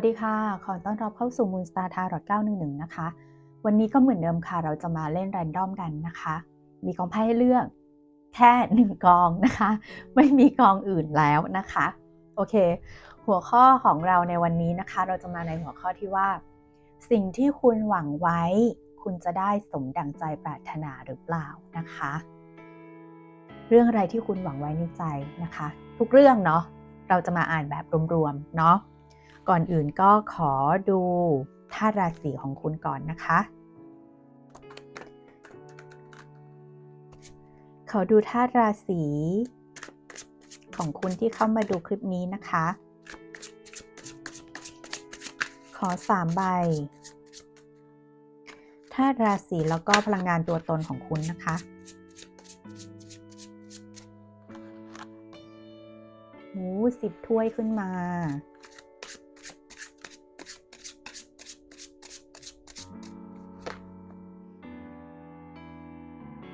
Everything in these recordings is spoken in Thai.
วัสดีค่ะ ขอต้อนรับเข้าสู่ Moonstar Tarot 911 นะคะ วันนี้ก็เหมือนเดิมค่ะ เราจะมาเล่นแรนดอมกันนะคะ มีกองไพ่ให้เลือกแค่หนึ่งกองนะคะ ไม่มีกองอื่นแล้วนะคะ โอเค หัวข้อของเราในวันนี้นะคะ เราจะมาในหัวข้อที่ว่า สิ่งที่คุณหวังไว้ คุณจะได้สมดังใจปรารถนาหรือเปล่านะคะ เรื่องอะไรที่คุณหวังไว้ในใจนะคะ ทุกเรื่องเนาะ เราจะมาอ่านแบบรวมๆเนาะ ก่อนอื่นก็ขอดูธาตุราศีของคุณก่อนนะคะ ขอดูธาตุราศีของคุณที่เข้ามาดูคลิปนี้นะคะ ขอสามใบธาตุราศีแล้วก็พลังงานตัวตนของคุณนะคะโอ้สิบถ้วยขึ้นมา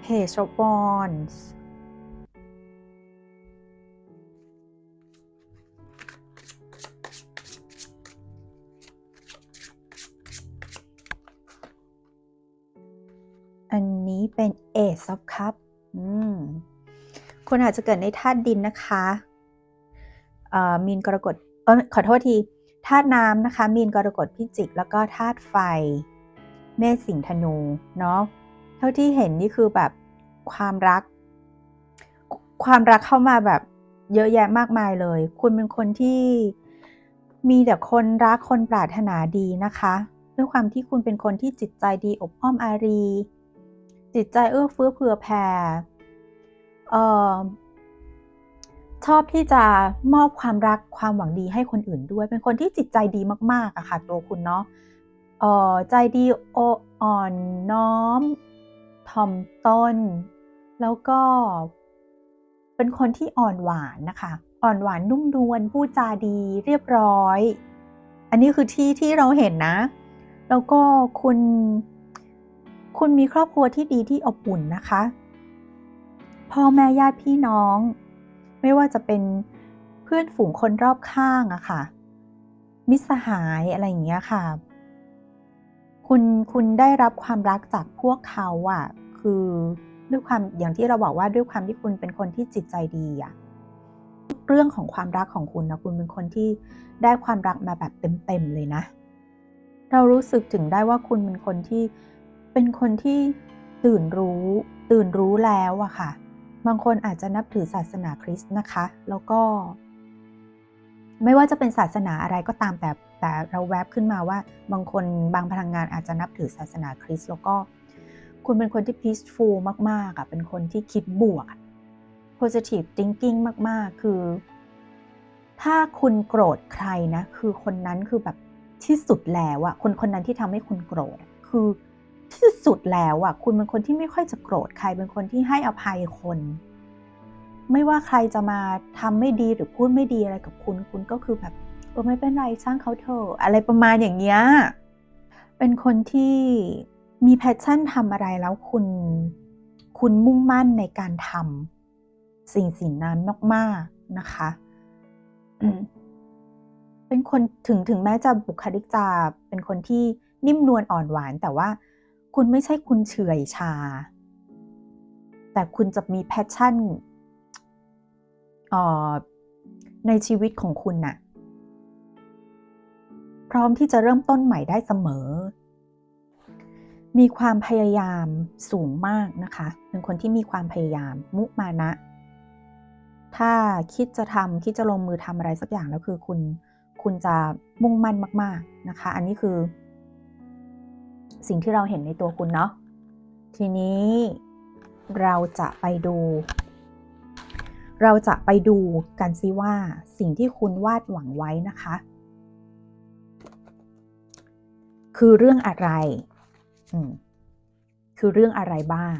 Page of Wands อันนี้เป็น Ace of Cup คุณอาจจะเกิดในธาตุดินนะคะมีนกรกฎออขอโทษทีธาตุน้ำนะคะ มีนกรกฎพิจิก แล้วก็ธาตุไฟ เมษสิงธนู เนาะ เท่าที่เห็นนี่คือแบบความรัก ความรักเข้ามาแบบเยอะแยะมากมายเลย คุณเป็นคนที่มีแต่คนรักคนปรารถนาดีนะคะด้วยความที่คุณเป็นคนที่จิตใจดีอบอ้อมอารี จิตใจเอื้อเฟื้อเผื่อแผ่เอ่อชอบที่จะมอบความรักความหวังดีให้คนอื่นด้วย เป็นคนที่จิตใจดีมากๆอะค่ะ ตัวคุณเนาะเอ่อใจดีโออ่อนน้อม ถ่อมตน แล้วก็เป็นคนที่อ่อนหวานนะคะ อ่อนหวานนุ่มนวลพูดจาดีเรียบร้อย อันนี้คือที่ที่เราเห็นนะ แล้วก็คุณ คุณมีครอบครัวที่ดีที่อบอุ่นนะคะ พ่อแม่ญาติพี่น้อง ไม่ว่าจะเป็นเพื่อนฝูงคนรอบข้างอะค่ะ มิตรสหายอะไรอย่างเงี้ยค่ะ คุณคุณได้รับความรักจากพวกเขาอะคือด้วยความอย่างที่เราบอกว่าด้วยความที่คุณเป็นคนที่จิตใจดีอะเรื่องของความรักของคุณนะคุณเป็นคนที่ได้ความรักมาแบบเต็มๆเลยนะ เรารู้สึกถึงได้ว่าคุณเป็นคนที่เป็นคนที่ตื่นรู้ตื่นรู้แล้วอะค่ะ บางคนอาจจะนับถือศาสนาคริสต์นะคะ แล้วก็ ไม่ว่าจะเป็นศาสนาอะไรก็ตามแต่ แต่เราแวบขึ้นมาว่าบางคนบางพลังงานอาจจะนับถือศาสนาคริสต์แล้วก็ คุณเป็นคนที่ peaceful มากๆอะเป็นคนที่คิดบวก positive thinking มากๆ คือ ถ้าคุณโกรธใครนะ คือคนนั้นคือแบบที่สุดแล้วอะคนคนนั้นที่ทำให้คุณโกรธอะคือที่สุดแล้วอะคุณเป็นคนที่ไม่ค่อยจะโกรธใครเป็นคนที่ให้อภัยคน ไม่ว่าใครจะมาทำไม่ดีหรือพูดไม่ดีอะไรกับคุณ คุณก็คือแบบเออไม่เป็นไรช่างเขาเถอะอะไรประมาณอย่างเงี้ยเป็นคนที่มีแพชชั่นทำอะไรแล้วคุณ คุณมุ่งมั่นในการทำสิ่งสิ่งนั้นมาก ๆนะคะ เป็นคนถึงถึงแม้จะบุคลิกจะเป็นคนที่นิ่มนวลอ่อนหวาน แต่ว่าคุณไม่ใช่คุณเฉื่อยชา แต่คุณจะมีแพชชั่นออในชีวิตของคุณน่ะ พร้อมที่จะเริ่มต้นใหม่ได้เสมอ มีความพยายามสูงมากนะคะ เป็นคนที่มีความพยายามมุมานะ ถ้าคิดจะทำคิดจะลงมือทำอะไรสักอย่างแล้วคือคุณคุณจะมุ่งมั่นมาก ๆนะคะ อันนี้คือ สิ่งที่เราเห็นในตัวคุณเนาะทีนี้เราจะไปดู เราจะไปดูกันซิว่าสิ่งที่คุณวาดหวังไว้นะคะ คือเรื่องอะไร อืม คือเรื่องอะไรบ้าง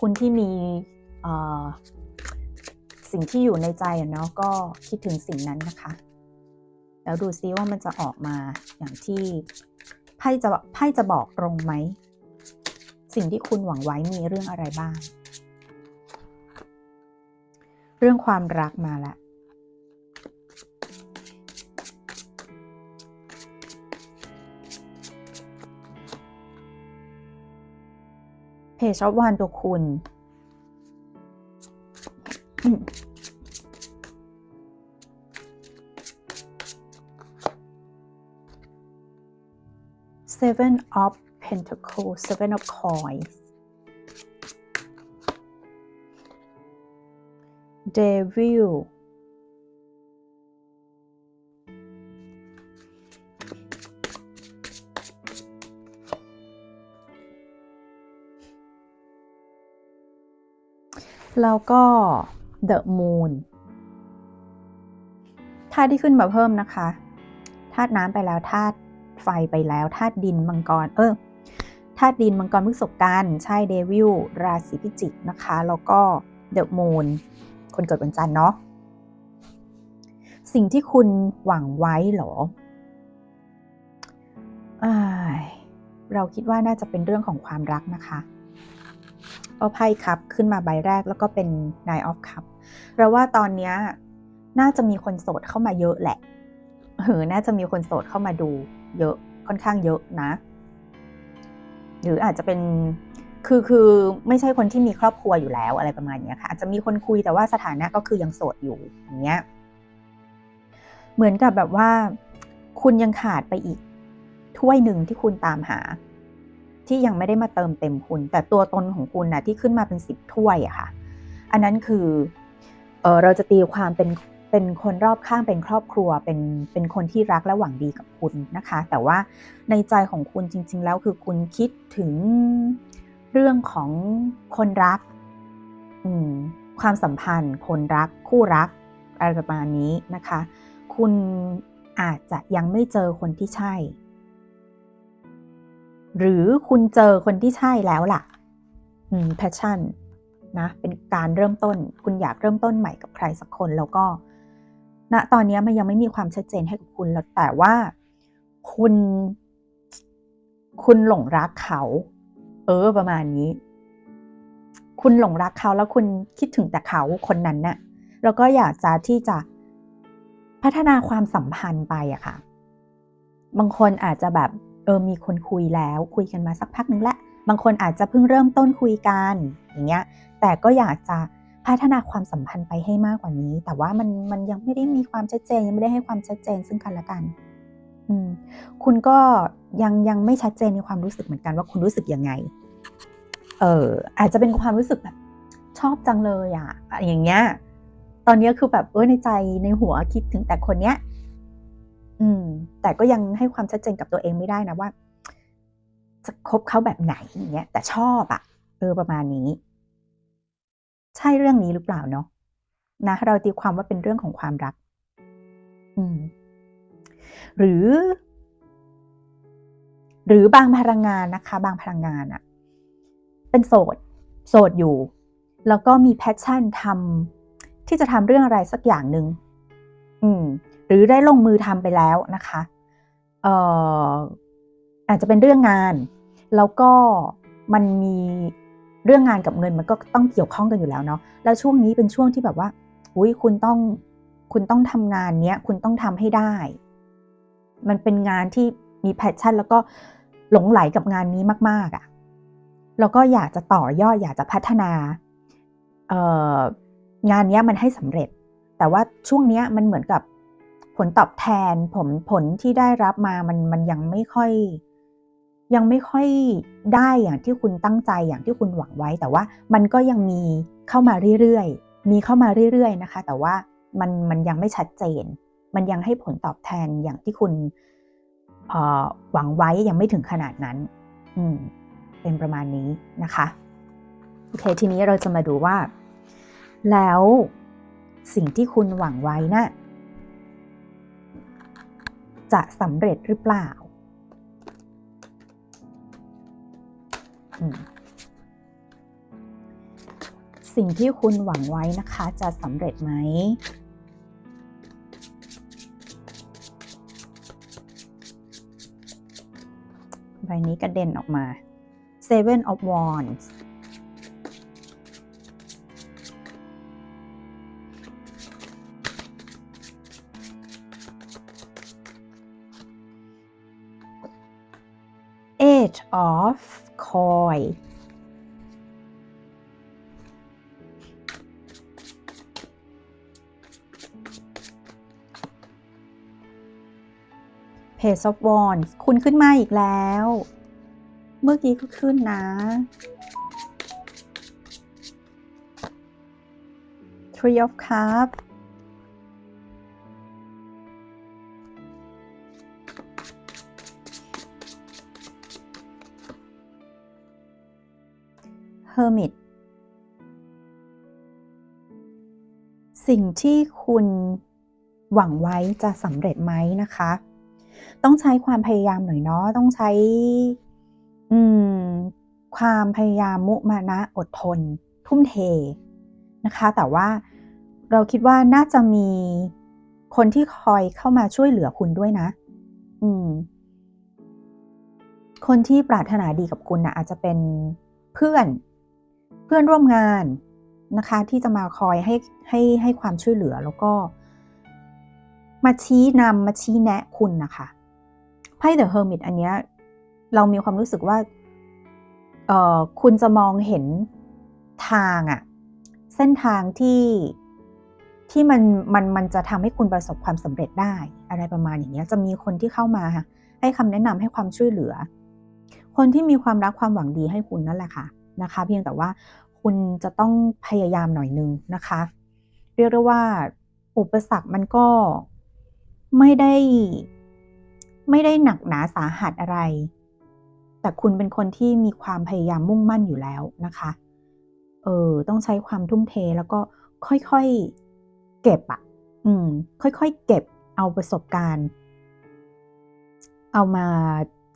คุณที่มีสิ่งที่อยู่ในใจเนาะก็คิดถึงสิ่งนั้นนะคะ แล้วดูซิว่ามันจะออกมาอย่างที่ไพ่จะไพ่จะบอกตรงไหม สิ่งที่คุณหวังไว้มีเรื่องอะไรบ้าง เรื่องความรักมาแล้ว เพจชอบวานตัวคุณ Seven of Pentacles Seven of Coins Devil แล้วก็ The Moon ธาตุที่ขึ้นมาเพิ่มนะคะธาตุน้ำไปแล้วธาตุไฟไปแล้วธาตุดินมังกรเออธาตุดินมังกรพฤษภกันใช่เดวิลราศีพิจิกนะคะ แล้วก็ The Moon คนเกิดวันจันทร์เนาะสิ่งที่คุณหวังไว้หรออ้ยเราคิดว่าน่าจะเป็นเรื่องของความรักนะคะ เอาไพ่ครับขึ้นมาใบแรกแล้วก็เป็น Nine of Cup เราว่าตอนนี้น่าจะมีคนโสดเข้ามาเยอะแหละเออน่าจะมีคนโสดเข้ามาดูเยอะค่อนข้างเยอะนะ หรืออาจจะเป็นคือคือไม่ใช่คนที่มีครอบครัวอยู่แล้วอะไรประมาณนี้ค่ะอาจจะมีคนคุยแต่ว่าสถานะก็คือยังโสดอยู่อย่างเงี้ยเหมือนกับแบบว่า คุณยังขาดไปอีกถ้วยหนึ่งที่คุณตามหา ที่ยังไม่ได้มาเติมเต็มคุณ แต่ตัวตนของคุณนะที่ขึ้นมาเป็นสิบถ้วยอะค่ะ อันนั้นคือเออเราจะตีความเป็นเป็นคนรอบข้างเป็นครอบครัวเป็นเป็นคนที่รักและหวังดีกับคุณนะคะ แต่ว่าในใจของคุณจริง ๆ แล้วคือคุณคิดถึงเรื่องของคนรักความสัมพันธ์ คนรัก คู่รักอะไรประมาณนี้นะคะ คุณอาจจะยังไม่เจอคนที่ใช่ หรือคุณเจอคนที่ใช่แล้วล่ะ อืม passion นะ เป็นการเริ่มต้น คุณอยากเริ่มต้นใหม่กับใครสักคนแล้วก็ณนะตอนนี้มันยังไม่มีความชัดเจนให้กับคุณแล้วแต่ว่าคุณ คุณหลงรักเขา เออ ประมาณนี้ คุณหลงรักเขาแล้วคุณคิดถึงแต่เขาคนนั้นน่ะ แล้วก็อยากจะที่จะพัฒนาความสัมพันธ์ไปอะค่ะ บางคนอาจจะแบบ ออมีคนคุยแล้วคุยกันมาสักพักนึงแล้วบางคนอาจจะเพิ่งเริ่มต้นคุยกันอย่างเงี้ยแต่ก็อยากจะพัฒนาความสัมพันธ์ไปให้มากกว่านี้ แต่ว่ามันมันยังไม่ได้มีความชัดเจนยังไม่ได้ให้ความชัดเจนซึ่งกันและกันอืมคุณก็ยังยังไม่ชัดเจนในความรู้สึกเหมือนกันว่าคุณรู้สึกยังไง เอออาจจะเป็นความรู้สึกแบบชอบจังเลยอะ อย่างเงี้ย ตอนนี้คือแบบเออในใจในหัวคิดถึงแต่คนเนี้ย อืม แต่ก็ยังให้ความชัดเจนกับตัวเองไม่ได้นะว่า จะคบเขาแบบไหนอย่างเงี้ย แต่ชอบอะเออประมาณนี้ ใช่เรื่องนี้หรือเปล่าเนาะนะเราตีความว่าเป็นเรื่องของความรัก อืม หรือ หรือบางพลังงานนะคะ บางพลังงานอะเป็นโสด โสดอยู่ แล้วก็มีแพชชั่นทำที่จะทำเรื่องอะไรสักอย่างหนึ่งอืม หรือได้ลงมือทำไปแล้วนะคะเอ่ออาจจะเป็นเรื่องงาน แล้วก็มันมีเรื่องงานกับเงินมันก็ต้องเกี่ยวข้องกันอยู่แล้วเนาะแล้วช่วงนี้เป็นช่วงที่แบบว่าอุ้ยคุณต้องคุณต้องทำงานเนี้ยคุณต้องทำให้ได้ มันเป็นงานที่มีแพชชั่น แล้วก็หลงไหลกับงานนี้มาก ๆอะ่ะแล้วก็อยากจะต่อยอดอยากจะพัฒนาเอ่องานนี้มันให้สำเร็จ แต่ว่าช่วงนี้มันเหมือนกับ ผลตอบแทนผลผลที่ได้รับมามันมันยังไม่ค่อย ยังไม่ค่อยได้อย่างที่คุณตั้งใจอย่างที่คุณหวังไว้ แต่ว่ามันก็ยังมีเข้ามาเรื่อยๆมีเข้ามาเรื่อยๆนะคะ แต่ว่ามันมันยังไม่ชัดเจน มันยังให้ผลตอบแทนอย่างที่คุณหวังไว้ยังไม่ถึงขนาดนั้น อืม เป็นประมาณนี้นะคะโอเคทีนี้เราจะมาดูว่า แล้วสิ่งที่คุณหวังไว้นะ่ะ จะสำเร็จหรือเปล่า สิ่งที่คุณหวังไว้นะคะจะสำเร็จไหมใบนี้กระเด็นออกมา Seven of Wands เพจซอฟวอนคุณขึ้นมาอีกแล้ว เมื่อกี้ก็ขึ้นนะ Three of Cups Hermit สิ่งที่คุณหวังไว้จะสำเร็จไหมนะคะ ต้องใช้ความพยายามหน่อยเนาะต้องใช้ความพยายามมุมานะอดทน ทุ่มเทนะคะ แต่ว่าเราคิดว่าน่าจะมีคนที่คอยเข้ามาช่วยเหลือคุณด้วยนะ อืม คนที่ปรารถนาดีกับคุณนะอาจจะเป็นเพื่อน พื่อนร่วมงานนะคะ ที่จะมาคอยให้ให้ให้ความช่วยเหลือแล้วก็ มาชี้นำมาชี้แนะคุณนะคะไพ่ The Hermit อันเนี้ยเรามีความรู้สึกว่าเอ่อคุณจะมองเห็นทางอะเส้นทางที่ที่มันมันมันจะทำให้คุณประสบความสำเร็จได้ อะไรประมาณอย่างเงี้ยจะมีคนที่เข้ามา ให้คำแนะนำให้ความช่วยเหลือ คนที่มีความรักความหวังดีให้คุณนั่นแหละค่ะ นะคะ เพียงแต่ว่าคุณจะต้องพยายามหน่อยนึงนะคะ เรียกได้ว่าอุปสรรคมันก็ไม่ได้ ไม่ได้หนักหนาสาหัสอะไร แต่คุณเป็นคนที่มีความพยายามมุ่งมั่นอยู่แล้วนะคะ เออต้องใช้ความทุ่มเทแล้วก็ค่อยๆเก็บอะอืม ค่อยๆเก็บเอาประสบการณ์ เอามา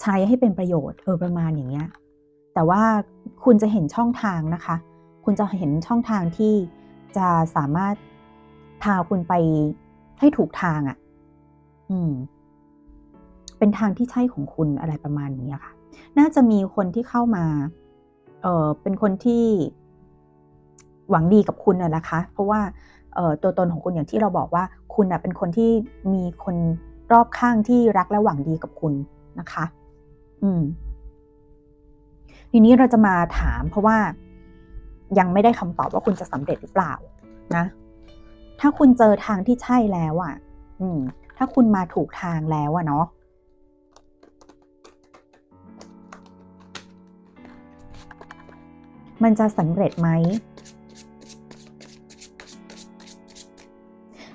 ใช้ให้เป็นประโยชน์เออประมาณอย่างเงี้ย แต่ว่า คุณจะเห็นช่องทางนะคะ คุณจะเห็นช่องทางที่จะสามารถพาคุณไปให้ถูกทางอะ่ะ อืม เป็นทางที่ใช่ของคุณอะไรประมาณนี้ค่ะ น่าจะมีคนที่เข้ามา เออเป็นคนที่หวังดีกับคุณน่ะนะคะ เพราะว่าเออตัวตนของคุณอย่างที่เราบอกว่า คุณน่ะเป็นคนที่มีคนรอบข้างที่รักและหวังดีกับคุณนะคะ อืม ทีนี้เราจะมาถามเพราะว่ายังไม่ได้คำตอบว่าคุณจะสำเร็จหรือเปล่านะ ถ้าคุณเจอทางที่ใช่แล้วอะ่ะ อืม ถ้าคุณมาถูกทางแล้วอะเนาะมันจะสำเร็จไหม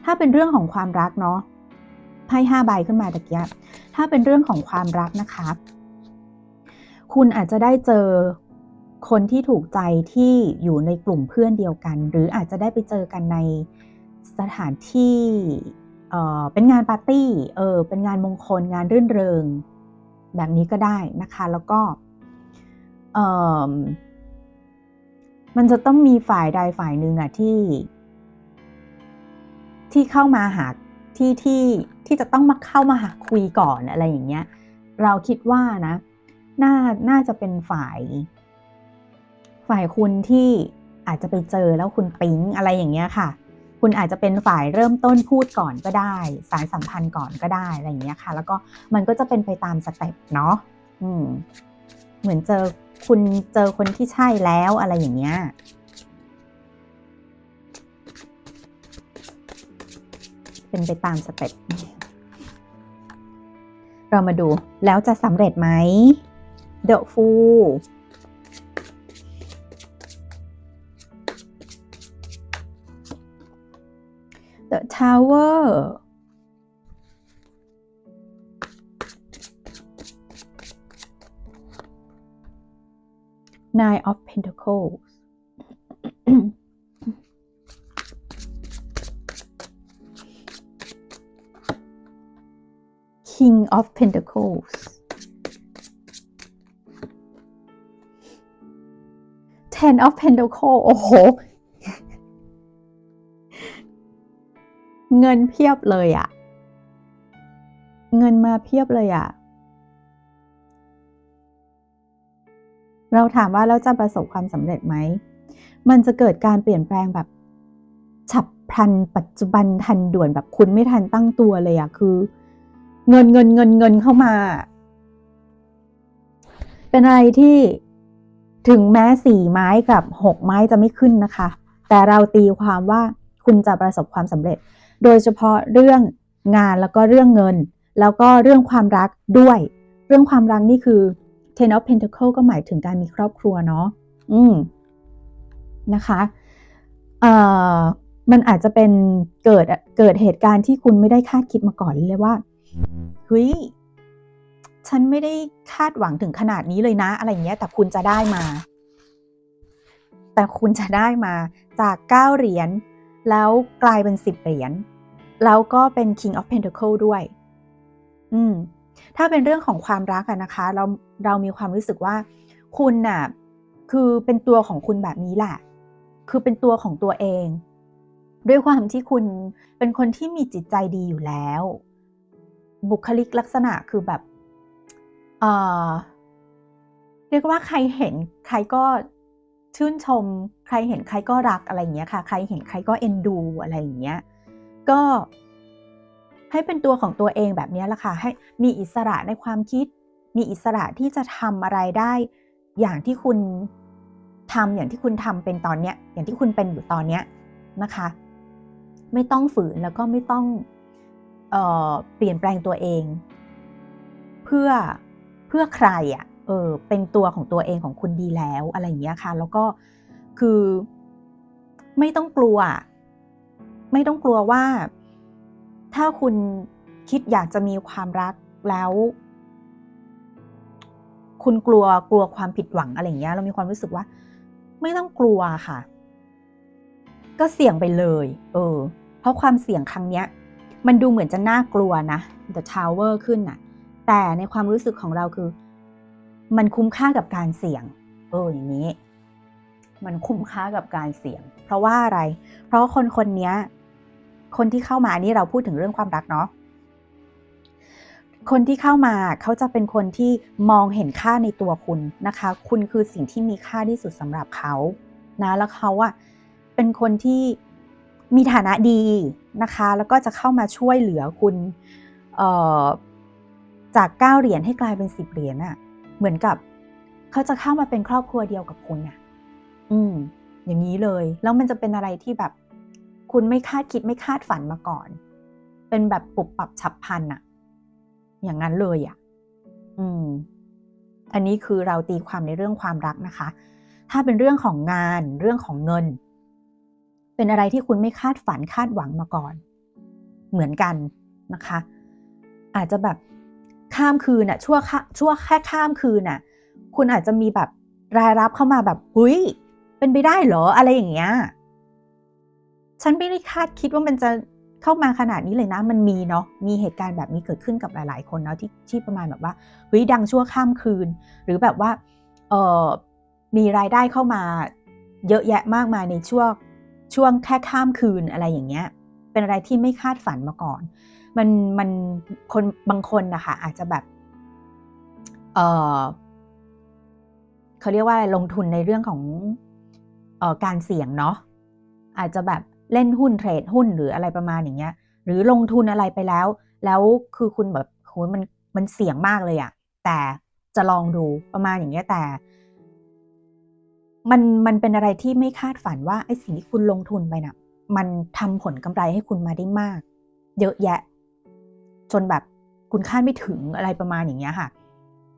ถ้าเป็นเรื่องของความรักเนาะ ไพ่ห้าใบขึ้นมาตะเกียบถ้าเป็นเรื่องของความรักนะคะ คุณอาจจะได้เจอคนที่ถูกใจที่อยู่ในกลุ่มเพื่อนเดียวกัน หรืออาจจะได้ไปเจอกันในสถานที่เออเป็นงานปาร์ตี้เออเป็นงานมงคลงานรื่นเริง แบบนี้ก็ได้นะคะ แล้วก็เออมันจะต้องมีฝ่ายใดฝ่ายหนึ่งอะที่ ที่เข้ามาหาที่ที่ที่จะต้องมาเข้ามาหาคุยก่อนอะไรอย่างเงี้ย เราคิดว่านะ น่าน่าจะเป็นฝ่าย ฝ่ายคุณที่อาจจะไปเจอแล้วคุณปิ๊งอะไรอย่างเงี้ยค่ะ คุณอาจจะเป็นฝ่ายเริ่มต้นพูดก่อนก็ได้ สารสัมพันธ์ก่อนก็ได้อะไรอย่างเงี้ยค่ะ แล้วก็มันก็จะเป็นไปตามสเต็ปเนาะอืม เหมือนเจอคุณเจอคนที่ใช่แล้วอะไรอย่างเงี้ยเป็นไปตามสเต็ปเรามาดูแล้วจะสำเร็จไหม the fool. The tower. Nine of pentacles king of pentacles. Ten of Pentacles โอ้โห เงินเพียบเลยอะเงินมาเพียบเลยอะเราถามว่าเราจะประสบความสำเร็จไหม มันจะเกิดการเปลี่ยนแปลงแบบ ฉับพลันปัจจุบันทันด่วนแบบคุณไม่ทันตั้งตัวเลยอะคือ เงินเงินเงินเงินเข้ามา เป็นอะไรที่ ถึงแม้สี่ไม้กับหกไม้จะไม่ขึ้นนะคะ แต่เราตีความว่าคุณจะประสบความสำเร็จ โดยเฉพาะเรื่องงานแล้วก็เรื่องเงิน แล้วก็เรื่องความรักด้วย เรื่องความรักนี่คือ Ten of Pentacle ก็หมายถึงการมีครอบครัวเนาะอืมนะคะเอ่อมันอาจจะเป็นเกิดเกิดเหตุการณ์ที่คุณไม่ได้คาดคิดมาก่อนเลยว่าเฮ้ย ฉันไม่ได้คาดหวังถึงขนาดนี้เลยนะ อะไรอย่างเงี้ย แต่คุณจะได้มา แต่คุณจะได้มาจากเก้าเหรียญแล้วกลายเป็นสิบเหรียญแล้วก็เป็น King of Pentacle ด้วย อืม ถ้าเป็นเรื่องของความรักอะนะคะ เราเรามีความรู้สึกว่า คุณน่ะ คือเป็นตัวของคุณแบบนี้แหละ คือเป็นตัวของตัวเอง ด้วยความที่คุณเป็นคนที่มีจิตใจดีอยู่แล้ว บุคลิกลักษณะคือแบบ เรียกว่าใครเห็นใครก็ชื่นชม ใครเห็นใครก็รักอะไรอย่างเงี้ยค่ะ ใครเห็นใครก็เอ็นดูอะไรอย่างเงี้ย ก็ให้เป็นตัวของตัวเองแบบนี้แหละค่ะ ให้มีอิสระในความคิด มีอิสระที่จะทำอะไรได้ อย่างที่คุณทำอย่างที่คุณทำเป็นตอนเนี้ย อย่างที่คุณเป็นอยู่ตอนเนี้ยนะคะ ไม่ต้องฝืนแล้วก็ไม่ต้องเออเปลี่ยนแปลงตัวเอง เพื่อ เพื่อใครอะ่ะเออเป็นตัวของตัวเองของคุณดีแล้วอะไรอย่างเงี้ยค่ะ แล้วก็คือไม่ต้องกลัว ไม่ต้องกลัวว่า ถ้าคุณคิดอยากจะมีความรักแล้ว คุณกลัวกลัวความผิดหวังอะไรอย่างเงี้ย เรามีความรู้สึกว่า ไม่ต้องกลัวค่ะ ก็เสี่ยงไปเลย เออ เพราะความเสี่ยงครั้งเนี้ย มันดูเหมือนจะน่ากลัวนะ The Tower ขึ้นน่ะ แต่ในความรู้สึกของเราคือ มันคุ้มค่ากับการเสี่ยง เอออย่างนี้ มันคุ้มค่ากับการเสี่ยง เพราะว่าอะไร เพราะคนคนนี้คนที่เข้ามานี่เราพูดถึงเรื่องความรักเนาะคนที่เข้ามาเขาจะเป็นคนที่มองเห็นค่าในตัวคุณนะคะ คุณคือสิ่งที่มีค่าที่สุดสำหรับเขานะแล้วเขาอะเป็นคนที่มีฐานะดีนะคะ แล้วก็จะเข้ามาช่วยเหลือคุณ จากเก้าเหรียญให้กลายเป็นสิบเหรียญอะเหมือนกับ เขาจะเข้ามาเป็นครอบครัวเดียวกับคุณอะอืม อย่างนี้เลย แล้วมันจะเป็นอะไรที่แบบ คุณไม่คาดคิดไม่คาดฝันมาก่อน เป็นแบบปุบปับฉับพันอะอย่างนั้นเลยอะอืม อันนี้คือเราตีความในเรื่องความรักนะคะ ถ้าเป็นเรื่องของงานเรื่องของเงิน เป็นอะไรที่คุณไม่คาดฝันคาดหวังมาก่อน เหมือนกันนะคะ อาจจะแบบ ข้ามคืนอะชั่วชั่วแค่ข้ามคืนอะคุณอาจจะมีแบบรายรับเข้ามาแบบหุ้ยเป็นไปได้เหรออะไรอย่างเงี้ยฉันไม่ได้คาดคิดว่ามันจะเข้ามาขนาดนี้เลยนะ มันมีเนาะมีเหตุการณ์แบบนี้เกิดขึ้นกับหลายๆ คนเนาะที่ที่ประมาณแบบว่าเฮ้ยดังชั่วข้ามคืน หรือแบบว่าเออมีรายได้เข้ามาเยอะแยะมากมายในช่วงช่วงแค่ข้ามคืนอะไรอย่างเงี้ย เป็นอะไรที่ไม่คาดฝันมาก่อน มันมันคนบางคนนะคะอาจจะแบบเออเขาเรียกว่าลงทุนในเรื่องของออการเสี่ยงเนาะอาจจะแบบเล่นหุ้นเทรดหุ้นหรืออะไรประมาณอย่างเงี้ย หรือลงทุนอะไรไปแล้ว แล้วคือคุณแบบโหมันมันเสี่ยงมากเลยอะแต่จะลองดูประมาณอย่างเงี้ยแต่ มันมันเป็นอะไรที่ไม่คาดฝันว่าไอ้สิ่งที่คุณลงทุนไปนะ่ะ มันทำผลกำไรให้คุณมาได้มาก เยอะแยะ จนแบบคุณคาดไม่ถึงอะไรประมาณอย่างเงี้ยค่ะ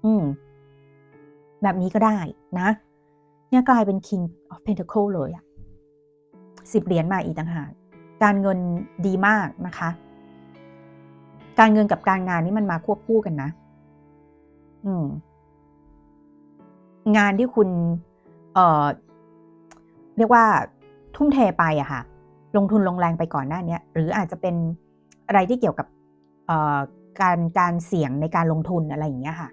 อืม แบบนี้ก็ได้นะ เนี่ยกลายเป็น King of Pentacle เลยอะสิบเหรียญมาอีกต่างหากการเงินดีมากนะคะ การเงินกับการงานนี่มันมาควบคู่กันนะ อืม งานที่คุณ เอ่อ เรียกว่าทุ่มเทไปอะค่ะ ลงทุนลงแรงไปก่อนหน้านี้หรืออาจจะเป็นอะไรที่เกี่ยวกับการการเสี่ยงในการลงทุนอะไรอย่างเงี้ยค่ะ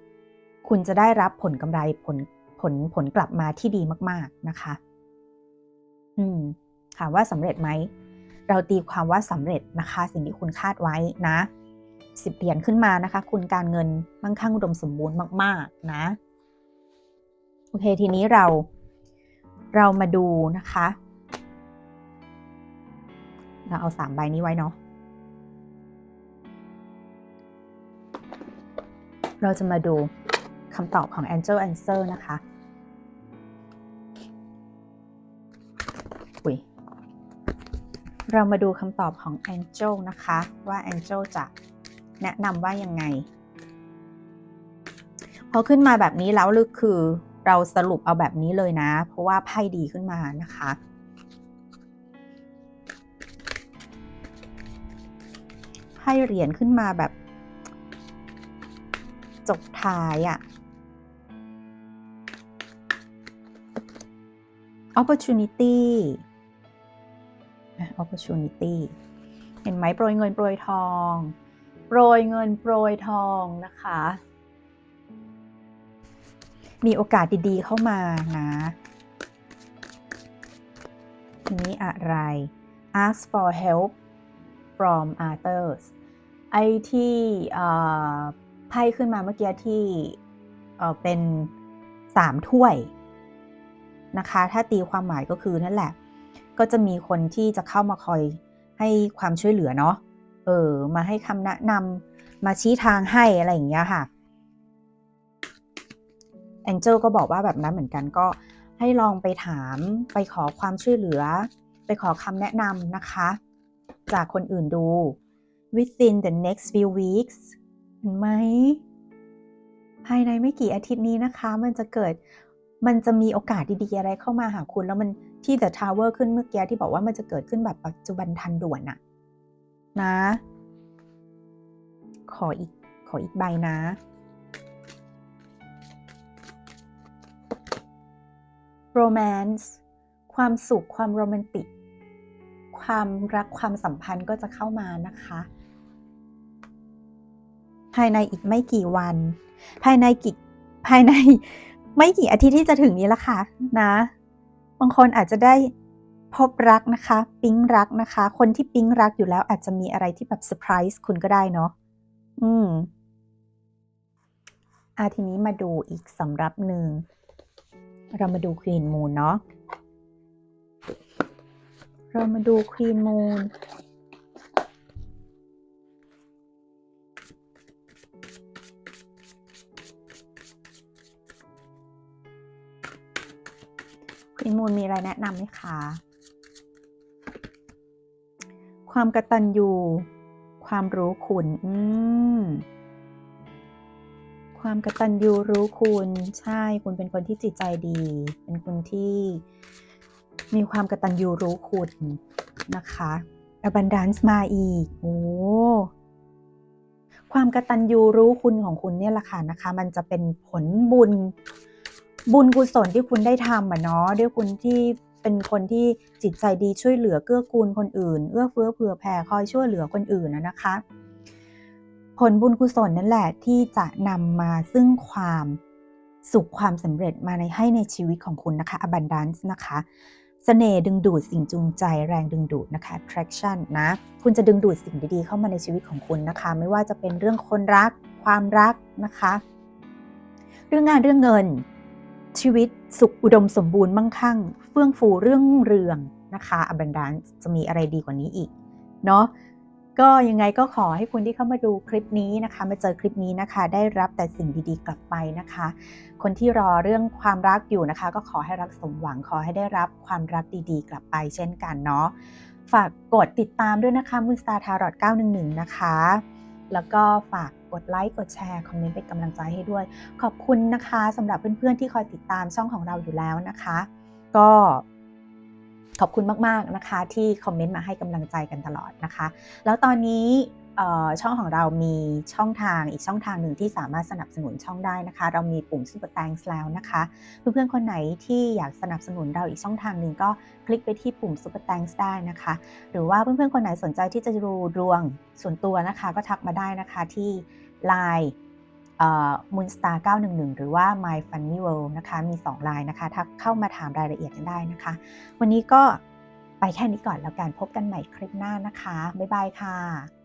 คุณจะได้รับผลกำไรผลผลผลกลับมาที่ดีมาก ๆนะคะ อืมถามว่าสำเร็จไหมเราตีความว่าสำเร็จนะคะ สิ่งที่คุณคาดไว้นะสิบเหรียญขึ้นมานะคะ คุณการเงินมั่งคั่งอุดมสมบูรณ์มาก ๆ นะโอเคทีนี้เราเรามาดูนะคะ เราเอาสามใบนี้ไว้เนาะเราจะมาดูคำตอบของ Angel Answer นะคะอุยเรามาดูคำตอบของ Angel นะคะ ว่า Angel จะแนะนำว่ายังไง พอขึ้นมาแบบนี้แล้วลึกคือเราสรุปเอาแบบนี้เลยนะ เพราะว่าไพ่ดีขึ้นมานะคะ พ่เหรียญขึ้นมาแบบ จบท้ายอะ opportunity opportunity เห็นไหมโปรยเงินโปรยทอง โปรยเงินโปรยทองนะคะ มีโอกาสดีๆเข้ามานะทีนี้อะไร ask for help from others ไอ้ที่ไพ่ขึ้นมาเมื่อกี้ที่เป็นสามถ้วยนะคะ ถ้าตีความหมายก็คือนั่นแหละ ก็จะมีคนที่จะเข้ามาคอยให้ความช่วยเหลือเนาะเออมาให้คำแนะนำมาชี้ทางให้อะไรอย่างเงี้ยค่ะแองเจลก็บอกว่าแบบนั้นเหมือนกันก็ให้ลองไปถามไปขอความช่วยเหลือ ไปขอคำแนะนำนะคะ จากคนอื่นดู within the next few weeks เห็นไหม ภายในไม่กี่อาทิตย์นี้นะคะ มันจะเกิด มันจะมีโอกาสดีๆอะไรเข้ามาหาคุณ แล้วมันที่ The Tower ขึ้นเมื่อกี้ที่บอกว่ามันจะเกิดขึ้นแบบปัจจุบันทันด่วนอะนะ ขออีก ขออีกใบนะ romance ความสุขความโรแมนติก ความรักความสัมพันธ์ก็จะเข้ามานะคะ ภายในอีกไม่กี่วัน ภายในกี่ภายในไม่กี่อาทิตย์ที่จะถึงนี้ละค่ะนะ บางคนอาจจะได้พบรักนะคะ ปิ๊งรักนะคะ คนที่ปิ๊งรักอยู่แล้วอาจจะมีอะไรที่แบบเซอร์ไพรส์คุณก็ได้เนาะอืมอาทีนี้มาดูอีกสำรับหนึ่ง เรามาดูควีนมูนเนาะเรามาดูควีนมูน นมีอะไรแนะนำไหมคะ ความกระตันยูความรู้คุณ อืม ความกระตันยูรู้คุณ ใช่ คุณเป็นคนที่จิตใจดี เป็นคนที่มีความกระตันยูรู้คุณนะคะ abundance มาอีก โอ้ ความกระตันยูรู้คุณของคุณเนี่ยแหละค่ะนะคะ มันจะเป็นผลบุญ บุญกุศลที่คุณได้ทำอะเนาะด้วยคุณที่เป็นคนที่จิตใจดีช่วยเหลือเกื้อกูลคนอื่น เอื้อเฟื้อเผื่อแผ่คอยช่วยเหลือคนอื่นนะนะคะ ผลบุญกุศลนั่นแหละที่จะนำมาซึ่งความสุขความสำเร็จมาในให้ในชีวิตของคุณนะคะ abundance นะคะสเสน่ห์ดึงดูดสิ่งจูงใจแรงดึงดูดนะคะ attraction นะ คุณจะดึงดูดสิ่งดีๆเข้ามาในชีวิตของคุณนะคะ ไม่ว่าจะเป็นเรื่องคนรัก ความรักนะคะ เรื่องงานเรื่องเงิน ชีวิตสุขอุดมสมบูรณ์มั่งคั่ง เฟื่องฟูเรื่องเรืองนะคะ abundance จะมีอะไรดีกว่านี้อีกเนาะก็ยังไงก็ขอให้คุณที่เข้ามาดูคลิปนี้นะคะมาเจอคลิปนี้นะคะ ได้รับแต่สิ่งดีๆกลับไปนะคะ คนที่รอเรื่องความรักอยู่นะคะ ก็ขอให้รักสมหวังขอให้ได้รับความรักดีๆ กลับไป เช่นกันเนาะฝากกดติดตามด้วยนะคะมูสตาร์ทารอด911 นะคะ แล้วก็ฝากกดไลค์ กดแชร์ คอมเมนต์เป็นกำลังใจให้ด้วย ขอบคุณนะคะสำหรับเพื่อนๆที่คอยติดตามช่องของเราอยู่แล้วนะคะ ก็ขอบคุณมากๆนะคะ ที่คอมเมนต์มาให้กำลังใจกันตลอดนะคะ แล้วตอนนี้ ช่องของเรามีช่องทางอีกช่องทางหนึ่งที่สามารถสนับสนุนช่องได้นะคะ เรามีปุ่ม Super Thanks แล้วนะคะ เพื่อนๆคนไหนที่อยากสนับสนุนเราอีกช่องทางหนึ่งก็คลิกไปที่ปุ่ม Super Thanks ได้นะคะ หรือว่าเพื่อนๆคนไหนสนใจที่จะดูดวงส่วนตัวนะคะ ก็ทักมาได้นะคะที่ Line มูนสตาร์911 หรือว่า My Funny World นะคะ มี2ไลน์นะคะทักเข้ามาถามรายละเอียดกันได้นะคะ วันนี้ก็ไปแค่นี้ก่อนแล้วกัน พบกันใหม่คลิปหน้านะคะ บ๊ายบายค่ะ